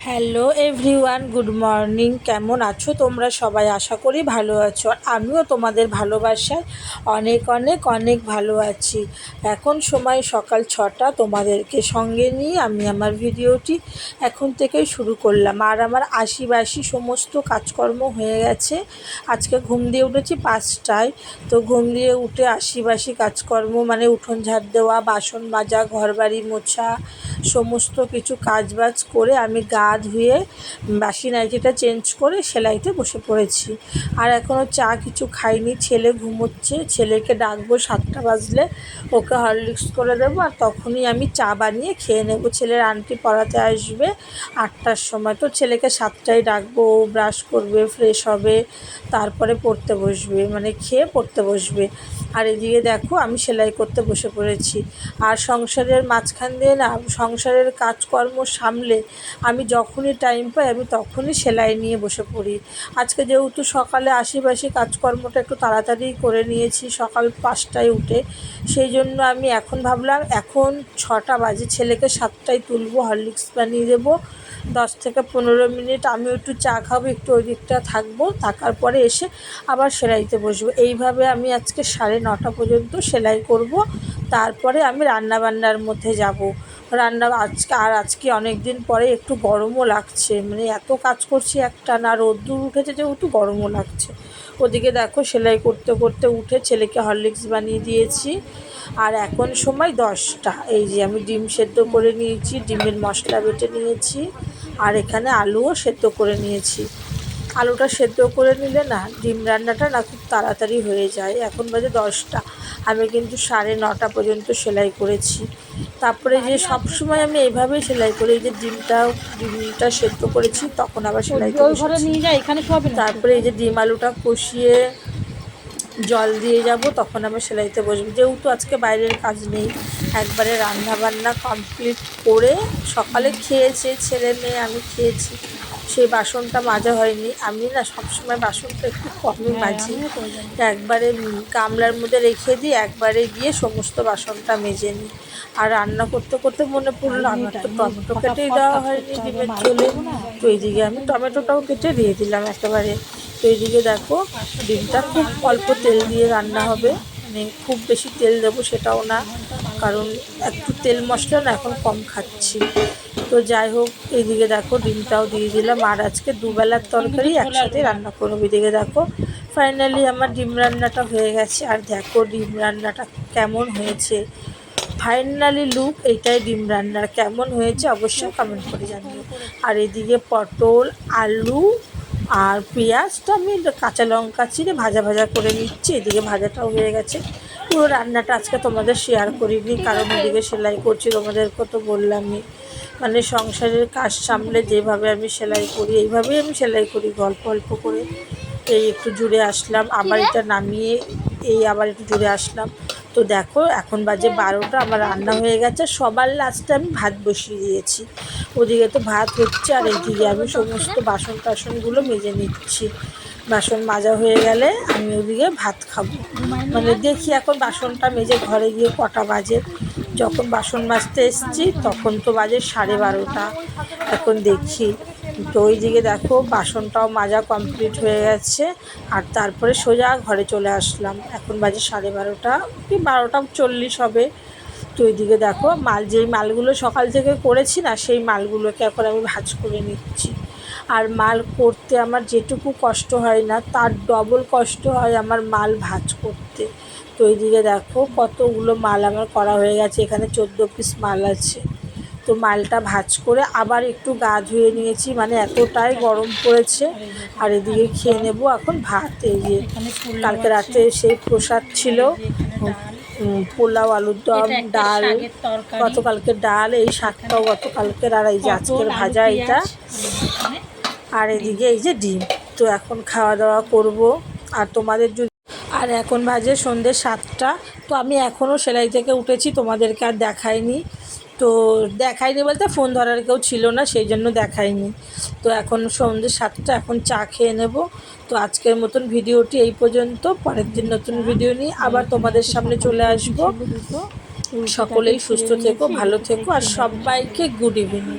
Hello everyone good morning কেমন আছো? তোমরা সবাই আশা করি ভালো আছো। আমিও তোমাদের ভালোবাসায় অনেক অনেক অনেক ভালো আছি। এখন সময় সকাল ছটা। তোমাদেরকে সঙ্গে নিয়ে আমি আমার ভিডিওটি এখন থেকেই শুরু করলাম। আর আমার আশিবাসি সমস্ত কাজকর্ম হয়ে গেছে। আজকে ঘুম দিয়ে উঠেছি পাঁচটায়। তো ঘুম দিয়ে উঠে আশিবাসি কাজকর্ম মানে উঠোন ঝাড় দেওয়া, বাসন মাজা ঘর বাড়ি মোছা, সমস্ত কিছু কাজবাজ করে আমি গা ধুয়ে বাসি নাইটিটা চেঞ্জ করে সেলাইতে বসে পড়েছি। আর এখনও চা কিছু খাইনি, ছেলে ঘুমোচ্ছে, ছেলেকে ডাকবো সাতটা বাজলে, ওকে হরলিক্স করে দেবো আর তখনই আমি চা বানিয়ে খেয়ে নেব। ছেলের আন্টি পড়াতে আসবে আটটার সময়, তো ছেলেকে সাতটায় ডাকবো, ও ব্রাশ করবে, ফ্রেশ হবে, তারপরে পড়তে বসবে মানে খেয়ে পড়তে বসবে। আর এদিকে দেখো, আমি সেলাই করতে বসে পড়েছি। আর সংসারের মাঝখান দিয়ে না, সংসারের কাজকর্ম সামলে আমি যখনই টাইম পাই, আমি তখনই সেলাই নিয়ে বসে পড়ি। আজকে যেহেতু সকালে আশিবাসি কাজকর্মটা একটু তাড়াতাড়ি করে নিয়েছি, সকাল পাঁচটায় উঠে, সেই জন্য আমি এখন ভাবলাম, এখন ছটা বাজে, ছেলেকে সাতটায় তুলবো, হরলিক্স বানিয়ে দেবো। দশ থেকে পনেরো মিনিট আমি একটু চা খাব, একটু ওই দিকটা থাকব, থাকার পরে এসে আবার সেলাইতে বসবো। এইভাবে আমি আজকে সাড়ে নটা পর্যন্ত সেলাই করব, তারপরে আমি রান্নাবান্নার মধ্যে যাব। রান্না আজকে আর আজকে অনেক দিন পরে একটু গরমও লাগছে। মানে এত কাজ করছি একটা না, রোদ্দুর উঠেছে যেহেতু গরমও লাগছে। ওদিকে দেখো সেলাই করতে করতে উঠে ছেলেকে হরলিক্স বানিয়ে দিয়েছি। আর এখন সময় দশটা। এই যে আমি ডিম সেদ্ধ করে নিয়েছি, ডিমের মশলা বেটে নিয়েছি, আর এখানে আলুও সেদ্ধ করে নিয়েছি। আলুটা সেদ্ধ করে নিলে না, ডিম রান্নাটা না খুব তাড়াতাড়ি হয়ে যায়। এখন বাজে দশটা। আমি কিন্তু সাড়ে নটা পর্যন্ত সেলাই করেছি। তারপরে যে সব সময় আমি এইভাবেই সেলাই করি এই যে ডিমটা ডিমটা সেদ্ধ করেছি তখন আবার সেলাই ঘরে নিয়ে যাই এখানে সব তারপরে এই যে ডিম আলুটা কষিয়ে জল দিয়ে যাব তখন আমি সেলাইতে বসবো। যেহেতু আজকে বাইরের কাজ নেই একবারে রান্না বান্না কমপ্লিট করে সকালে খেয়েছে ছেলে মেয়ে আমি খেয়েছি। সেই বাসনটা মাজা হয়নি। আমি না সবসময় বাসনটা একটু কমই মাজি। একবারে গামলার মধ্যে রেখে দিই একবারে গিয়ে সমস্ত বাসনটা মেজে নিই। আর রান্না করতে করতে মনে পড়ল আমার তো টমেটো কেটেই দেওয়া হয়নি ডিমের ঝোলে। তো এইদিকে আমি টমেটোটাও কেটে দিয়ে দিলাম একেবারে। তো এইদিকে দেখো ডিমটা খুব অল্প তেল দিয়ে রান্না হবে। মানে খুব বেশি তেল দেবো সেটাও না। কারণ একটু তেল মশলা না, এখন কম খাচ্ছি। তো যাই হোক এইদিকে দেখো ডিমটাও দিয়ে দিলাম। আর আজকে দুবেলার তরকারি একসাথে রান্না করব। এদিকে দেখো ফাইনালি আমার ডিম রান্নাটা হয়ে গেছে। আর দেখো ডিম রান্নাটা কেমন হয়েছে। ফাইনালি লুক এইটাই ডিম রান্নার। কেমন হয়েছে অবশ্যই কমেন্ট করে জানিও। আর এদিকে পটল, আলু আর পেঁয়াজটা আমি কাঁচা লঙ্কা চিড়ে ভাজা ভাজা করে নিচ্ছি। এদিকে ভাজাটাও হয়ে গেছে। পুরো রান্নাটা আজকে তোমাদের শেয়ার করিনি কারণ এদিকে সেলাই করছি তোমাদেরকে তো বললামই। মানে সংসারের কাজ সামলে যেভাবে আমি সেলাই করি এইভাবেই আমি সেলাই করি গল্প অল্প করে। এই একটু জুড়ে আসলাম আবার এটা নামিয়ে এই আবার একটু জুড়ে আসলাম। তো দেখো এখন বাজে বারোটা আমার রান্না হয়ে গেছে সবার লাস্টে আমি ভাত বসিয়ে দিয়েছি। ওদিকে তো ভাত হচ্ছে আর এইদিকে আমি সমস্ত বাসন টাসনগুলো মেজে নিচ্ছি। বাসন মাজা হয়ে গেলে আমি ওদিকে ভাত খাব। মানে দেখি এখন বাসনটা মেজে ঘরে গিয়ে কটা বাজে। যখন বাসন মাজতে এসছি, তখন তো বাজে সাড়ে বারোটা। এখন দেখি। তো ওই দিকে দেখো, বাসনটাও মাজা কমপ্লিট হয়ে গেছে। আর তারপরে সোজা ঘরে চলে আসলাম। এখন বাজে সাড়ে বারোটা কি বারোটা চল্লিশ হবে। তো ওইদিকে দেখো, মাল যেই মালগুলো সকাল থেকে করেছি না, সেই মালগুলোকে এখন আমি ভাজ করে নিচ্ছি। আর মাল করতে আমার যেটুকু কষ্ট হয় না তার ডবল কষ্ট হয় আমার মাল ভাজ করতে। তো এইদিকে দেখো কতগুলো মাল আমার করা হয়ে গেছে এখানে চোদ্দ পিস মাল আছে। তো মালটা ভাজ করে আবার একটু গা ধুয়ে নিয়েছি মানে এতটাই গরম পড়েছে। আর এদিকে খেয়ে নেব এখন ভাত এই যে কালকে রাতে সেই প্রসাদ ছিল পোলাও আলুর দম ডাল গতকালকে ডাল এই শাকটাও গতকালকের আর এই যে আজকের ভাজা এইটা আর এদিকে এই যে ডিম। তো এখন খাওয়া দাওয়া করব। আর তোমাদের যদি আর এখন বাজে সন্ধ্যে সাতটা। তো আমি এখনও সেলাই থেকে উঠেছি তোমাদেরকে আর দেখাইনি। তো দেখাইনি বলতে ফোন ধরার কেউ ছিল না সেই জন্য দেখাইনি। তো এখন সন্ধ্যে সাতটা এখন চা খেয়ে নেব। তো আজকের মতন ভিডিওটি এই পর্যন্ত। পরের দিন নতুন ভিডিও নিয়ে আবার তোমাদের সামনে চলে আসব। সকলেই সুস্থ থেকো ভালো থেকো আর সবাইকে গুড ইভিনিং